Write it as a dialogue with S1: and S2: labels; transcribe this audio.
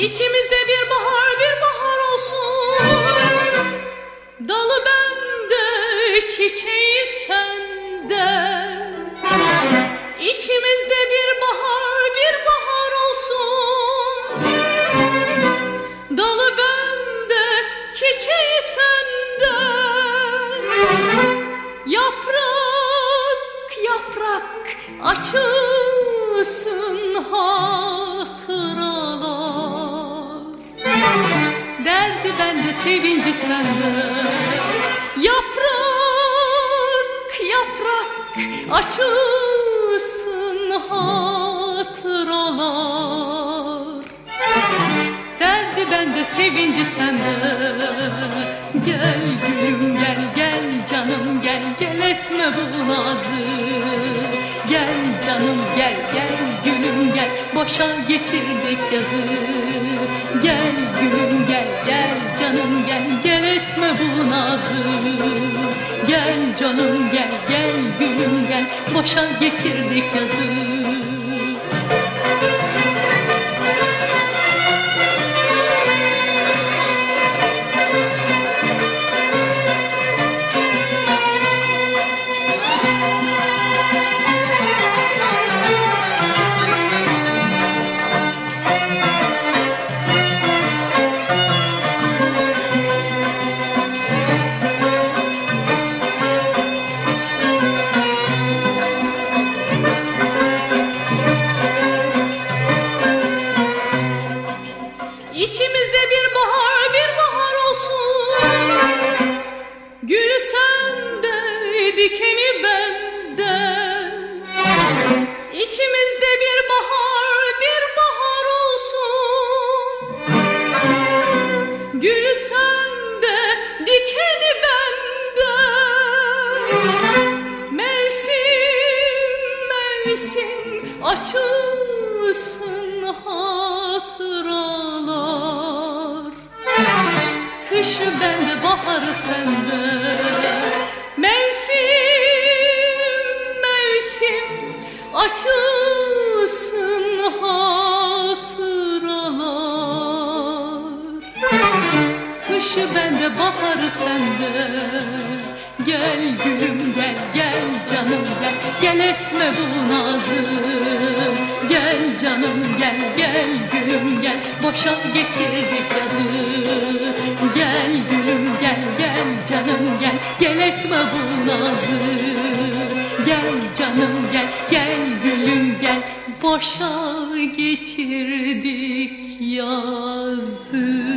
S1: İçimizde bir bahar bir bahar olsun. Dalı bende çiçeği sende. İçimizde bir bahar bir bahar olsun. Dalı bende çiçeği sende. Yaprak yaprak açılsın hatıralar Derdi bende sevinci sende Yaprak yaprak açılsın hatıralar. Derdi bende sevinci sende Gel gülüm gel gel canım gel gel etme bu nazı. Gel canım gel gel gülüm gel boşa geçirdik yazı. Gel gülüm gel gel canım gel gel etme bu nazı. Gel canım gel gel gülüm gel. Boşa geçirdik yazı İçimizde bir bahar bir bahar olsun. Gülü sende dikeni bende. İçimizde bir bahar bir bahar olsun. Gülü sende dikeni bende. Mevsim mevsim açılsın hatıralar Kışı bende baharı sende. Mevsim mevsim açılsın hatıralar. Kışı bende baharı sende. Gel gülüm gel gel canım gel. Gel etme bu nazı. Gel canım gel gel gülüm gel. Boşa geçirdik yazı Gel gülüm gel gel canım gel. Gel etme bu nazı. Gel canım gel gel gülüm gel. Boşa geçirdik yazı